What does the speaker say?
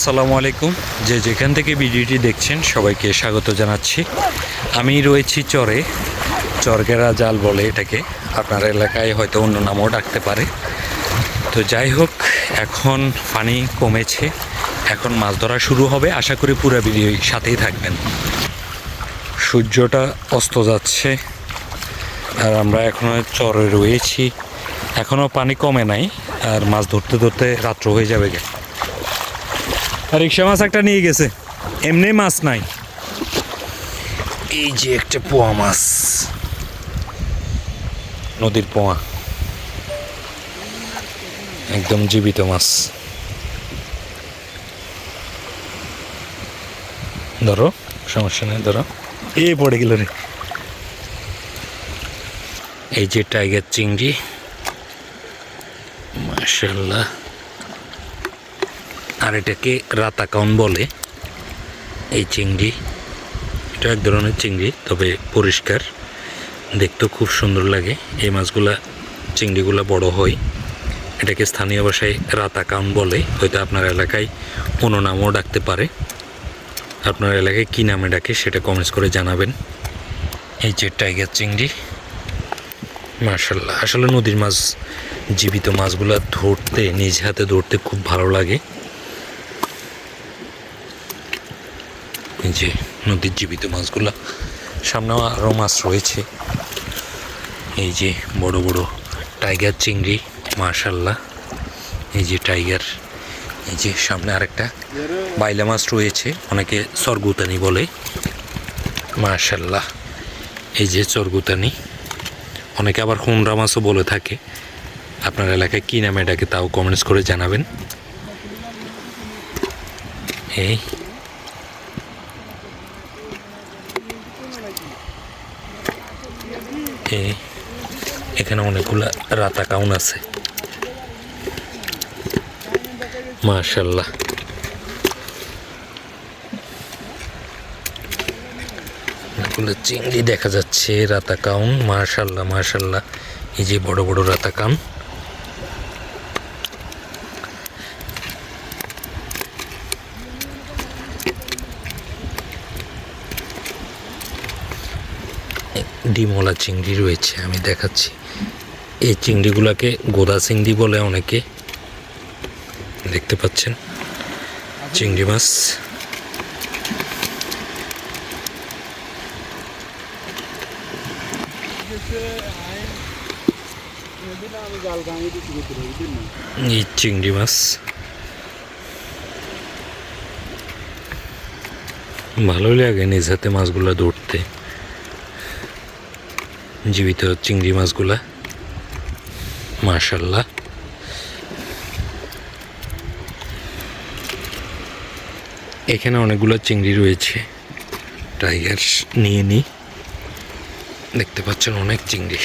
আসসালামু আলাইকুম। যে যেখান থেকে ভিডিওটি দেখছেন, সবাইকে স্বাগত জানাচ্ছি। আমি রয়েছি চরে। চরগেরা জাল বলে এটাকে। আপনার এলাকায় হয়তো অন্য নামও ডাকতে পারে। তো যাই হোক, এখন পানি কমেছে। এখন মাছ ধরা শুরু হবে। আশা করি পুরো ভিডিও সাথেই থাকবেন। সূর্যটা অস্ত যাচ্ছে। আর আমরা এখনও চরে রয়েছি। এখনও পানি কমে নাই। আর মাছ ধরতে ধরতে রাত্র হয়ে যাবে রিক্সা মাছ একটা নিয়ে গেছে। এমনি মাছ নাই। এই যে একটা পোয়া মাছ। নদীর পোয়া। একদম জীবিত মাছ। ধরো সমস্যা নেই ধরো। এ পড়ে গেল রে। এই যে টাইগার চিংড়ি। মাশাল্লাহ আর এটাকে রাতাকাউন বলে। এই চিংড়ি, এটা এক ধরনের চিংড়ি, তবে পরিষ্কার। দেখতেও খুব সুন্দর লাগে। এই মাছগুলা, চিংড়িগুলা বড় হয়। এটাকে স্থানীয় ভাষায় রাতাকাউন বলে। হয়তো আপনার এলাকায় অন্য নামও ডাকতে পারে। আপনার এলাকায় কী নামে ডাকে সেটা কমেন্টস করে জানাবেন। এই যে টাইগার চিংড়ি মার্শাল্লাহ আসলে নদীর মাছ, জীবিত মাছগুলো ধরতে, নিজ হাতে ধরতে খুব ভালো লাগে। এই যে নদীর জীবিত মাছগুলো, সামনেও আরও মাছ রয়েছে। এই যে বড় বড় টাইগার চিংড়ি মার্শাল্লাহ এই যে টাইগার, এই যে সামনে আরেকটা বাইলা মাছ রয়েছে, অনেকে সরগুতানি বলে। মার্শাল্লাহ এই যে চরগুতানি অনেকে আবার হুমরা মাছও বলে থাকে। আপনার এলাকায় কী নামে এটাকে তাও কমেন্টস করে জানাবেন। এই এই এখানে অনেকগুলো রাতা কাউন আছে। মার্শাল্লাহ অনেকগুলো চিংড়ি দেখা যাচ্ছে, রাতা কাউন মার্শাল্লাহ মার্শাল্লাহ এই যে বড় বড় রাতা কাউন ডিমলা চিংড়ি রয়েছে, আমি দেখাচ্ছি। এই চিংড়িগুলোকে গোদা চিংড়ি বলে অনেকে দেখতে পাচ্ছেন। চিংড়ি মাছ। এই চিংড়ি মাছ। ভালোই লাগে নিজ হাতে মাছগুলো ধরতে। জীবিত চিংড়ি মাছগুলা। মার্শাল্লাহ এখানে অনেকগুলো চিংড়ি রয়েছে। টাইগার নিয়ে নিই দেখতে পাচ্ছেন অনেক চিংড়ি।